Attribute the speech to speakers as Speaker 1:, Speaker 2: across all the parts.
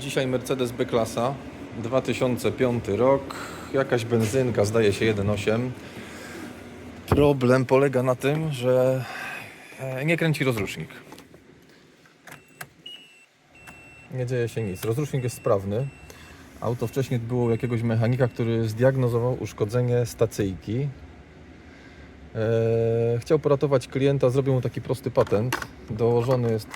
Speaker 1: Dzisiaj Mercedes B-klasa, 2005 rok, jakaś benzynka, zdaje się 1.8. Problem polega na tym, że e, nie kręci rozrusznik. Nie dzieje się nic. Rozrusznik jest sprawny. Auto wcześniej było jakiegoś mechanika, który zdiagnozował uszkodzenie stacyjki. Eee, chciał poratować klienta, zrobił mu taki prosty patent. Dołożony jest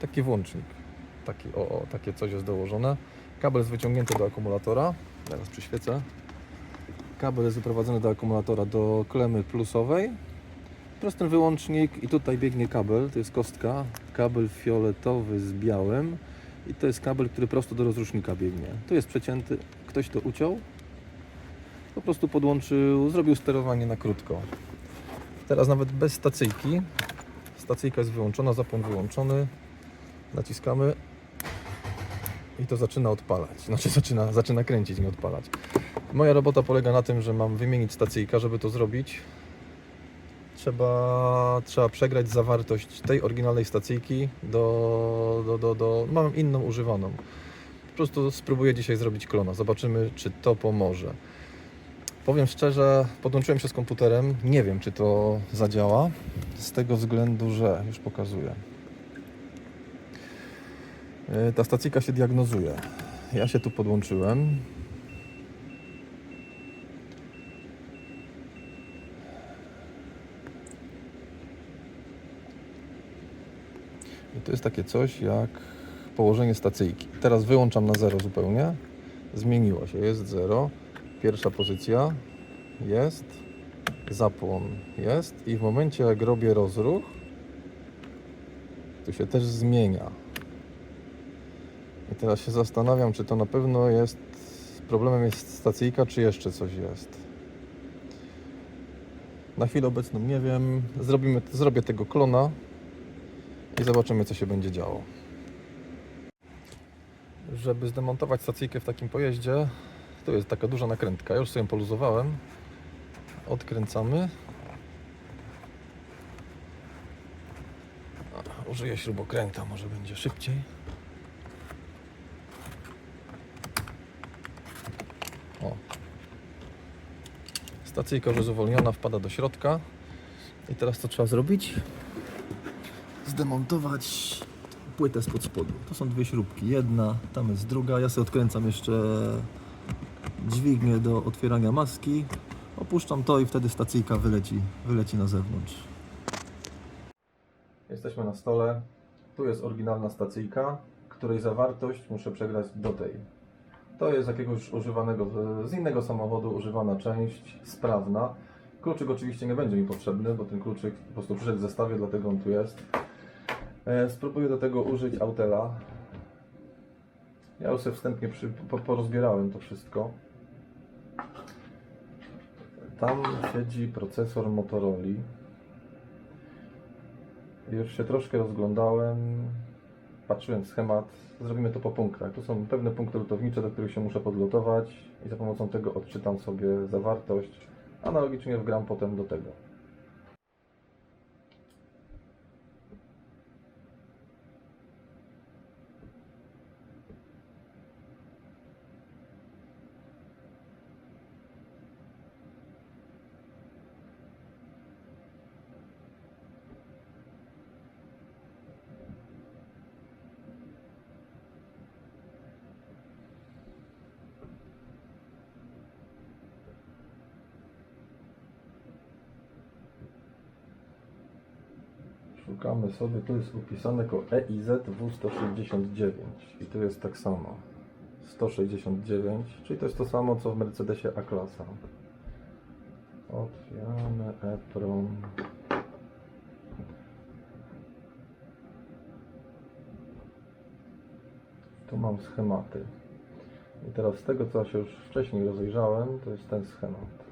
Speaker 1: taki włącznik. Taki, o, o, takie coś jest dołożone. Kabel jest wyciągnięty do akumulatora. Teraz przyświecę. Kabel jest wyprowadzony do akumulatora do klemy plusowej. Prosty wyłącznik i tutaj biegnie kabel, to jest kostka. Kabel fioletowy z białym. I to jest kabel, który prosto do rozrusznika biegnie. Tu jest przecięty, ktoś to uciął. Po prostu podłączył, zrobił sterowanie na krótko. Teraz nawet bez stacyjki. Stacyjka jest wyłączona, zapłon wyłączony. Naciskamy i to zaczyna odpalać. Znaczy zaczyna, zaczyna kręcić, nie odpalać. Moja robota polega na tym, że mam wymienić stacyjkę, żeby to zrobić. Trzeba, trzeba przegrać zawartość tej oryginalnej stacyjki do, do, do, do... Mam inną używaną. Po prostu spróbuję dzisiaj zrobić klona. Zobaczymy, czy to pomoże. Powiem szczerze, podłączyłem się z komputerem. Nie wiem, czy to zadziała. Z tego względu, że już pokazuję. Yy, Ta stacyjka się diagnozuje. Ja się tu podłączyłem. I to jest takie coś jak położenie stacyjki. Teraz wyłączam na zero zupełnie. Zmieniło się, jest zero. Pierwsza pozycja jest, zapłon jest i w momencie jak robię rozruch, tu się też zmienia. I teraz się zastanawiam, czy to na pewno jest, problemem jest stacyjka, czy jeszcze coś jest. Na chwilę obecną nie wiem. Zrobimy, zrobię tego klona i zobaczymy, co się będzie działo. Żeby zdemontować stacyjkę w takim pojeździe, tu jest taka duża nakrętka. Ja już sobie poluzowałem. Odkręcamy. Użyję śrubokręta, może będzie szybciej. Stacyjka już jest uwolniona, wpada do środka. I teraz co trzeba zrobić? Zdemontować płytę spod spodu. To są dwie śrubki. Jedna, tam jest druga. Ja sobie odkręcam jeszcze dźwignię do otwierania maski. Opuszczam to i wtedy stacyjka wyleci, wyleci na zewnątrz. Jesteśmy na stole. Tu jest oryginalna stacyjka, której zawartość muszę przegrać do tej. To jest jakiegoś używanego, z innego samochodu używana część, sprawna. Kluczyk oczywiście nie będzie mi potrzebny, bo ten kluczyk po prostu przyszedł w zestawie, dlatego on tu jest. E, Spróbuję do tego użyć Autela. Ja już sobie wstępnie przy, po, porozbierałem to wszystko. Tam siedzi procesor Motorola. Już się troszkę rozglądałem, patrzyłem schemat. Zrobimy to po punktach. Tu są pewne punkty lutownicze, do których się muszę podlutować i za pomocą tego odczytam sobie zawartość. Analogicznie wgram potem do tego. Szukamy sobie, tu jest upisane jako E EIZ W169 i tu jest tak samo. 169, czyli to jest to samo co w Mercedesie A-klasa. Otwieramy EPROM. Tu mam schematy. I teraz z tego co się już wcześniej rozejrzałem, to jest ten schemat.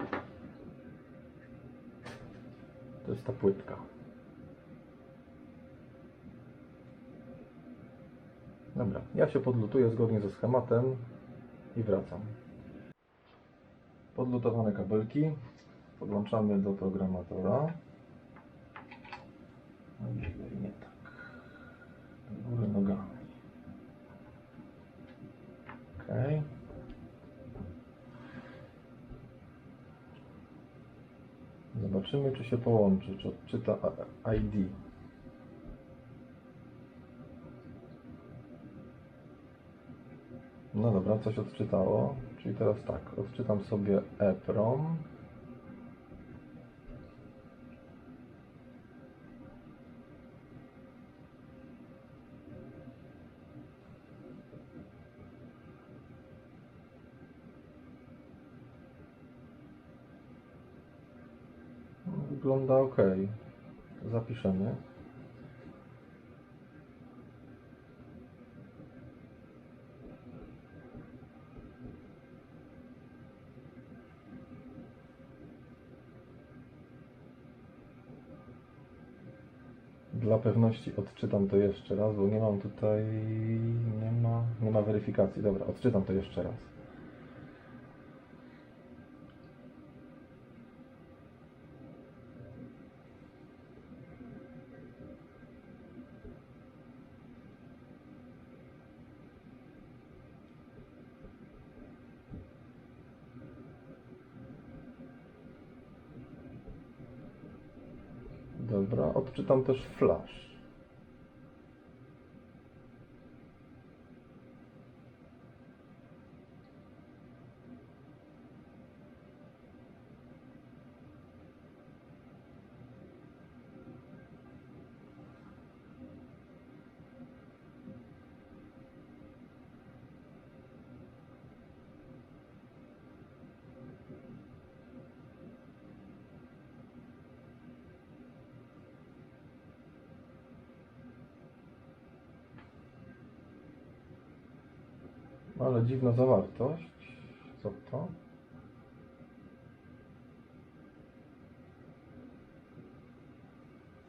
Speaker 1: To jest ta płytka. Dobra, ja się podlutuję zgodnie ze schematem i wracam. Podlutowane kabelki podłączamy do programatora. No nie tak. Do góry nogami. Ok. Zobaczymy, czy się połączy, czy odczyta ID. No dobra, coś odczytało. Czyli teraz tak, odczytam sobie EPROM. Wygląda ok. Zapiszemy. Dla pewności odczytam to jeszcze raz, bo nie mam tutaj, nie ma, nie ma weryfikacji. Dobra, odczytam to jeszcze raz. Dobra, odczytam też flash. Ale dziwna zawartość. Co to?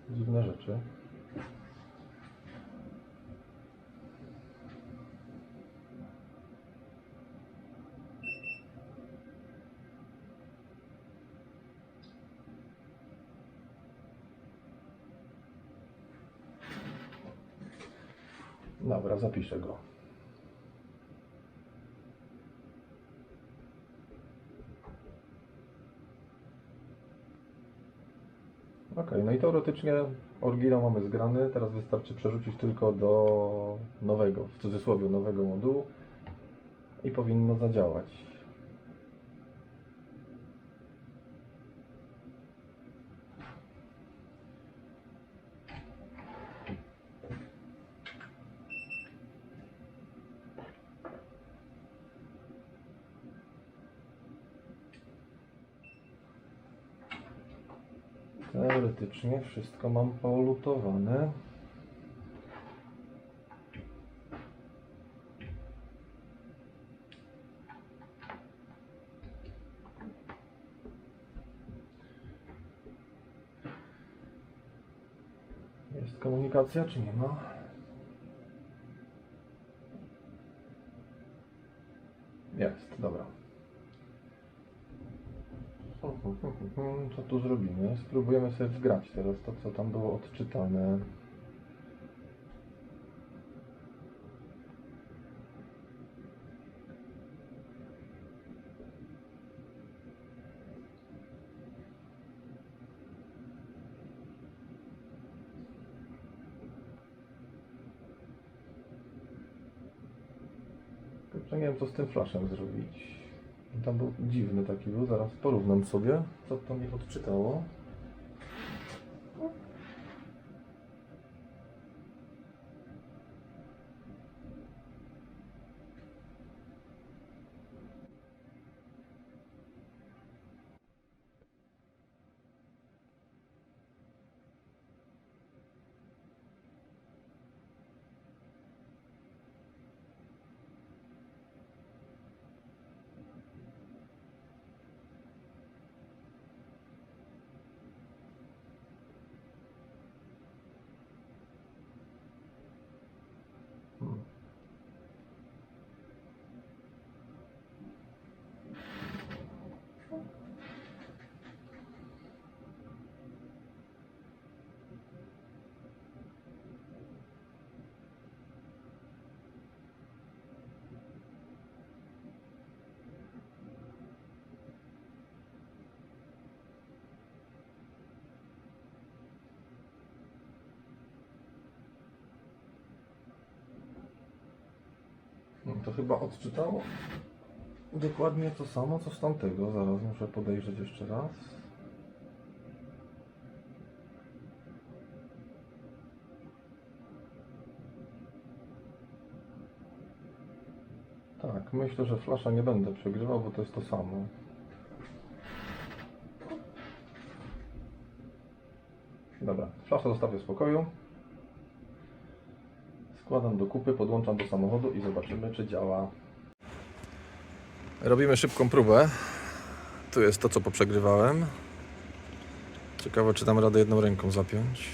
Speaker 1: Dziwne rzeczy. Dobra, zapiszę go. Ok, no i teoretycznie oryginał mamy zgrany, teraz wystarczy przerzucić tylko do nowego, w cudzysłowie nowego modułu i powinno zadziałać. Teoretycznie wszystko mam polutowane. Jest komunikacja, czy nie ma? Jest, dobra. Co tu zrobimy? Spróbujemy sobie wgrać teraz to, co tam było odczytane. Nie wiem, co z tym flashem zrobić. Tam był dziwny taki był, zaraz porównam sobie, co to mi odczytało. To chyba odczytało dokładnie to samo, co z tamtego. Zaraz muszę podejrzeć jeszcze raz. Tak, myślę, że flasza nie będę przegrywał, bo to jest to samo. Dobra, flaszę zostawię w spokoju. Składam do kupy, podłączam do samochodu i zobaczymy, czy działa. Robimy szybką próbę. Tu jest to, co poprzegrywałem. Ciekawe, czy dam radę jedną ręką zapiąć.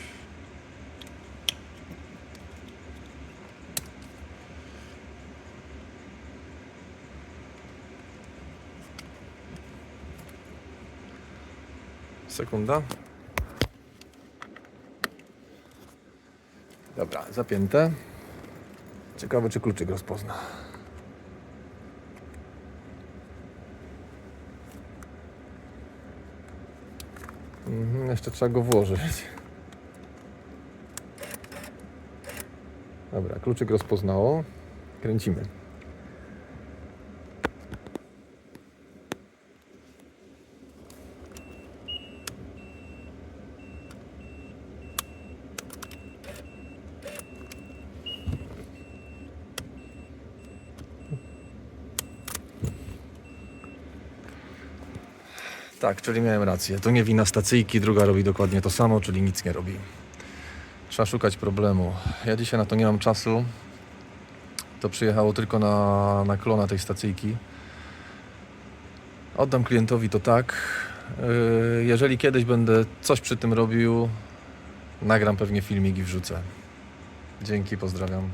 Speaker 1: Sekunda. Dobra, zapięte. Ciekawe, czy kluczyk rozpozna. Mhm, jeszcze trzeba go włożyć. Dobra, kluczyk rozpoznało. Kręcimy. Tak, czyli miałem rację. To nie wina stacyjki, druga robi dokładnie to samo, czyli nic nie robi. Trzeba szukać problemu. Ja dzisiaj na to nie mam czasu. To przyjechało tylko na, na klona tej stacyjki. Oddam klientowi to tak. Yy, Jeżeli kiedyś będę coś przy tym robił, nagram pewnie filmik i wrzucę. Dzięki, pozdrawiam.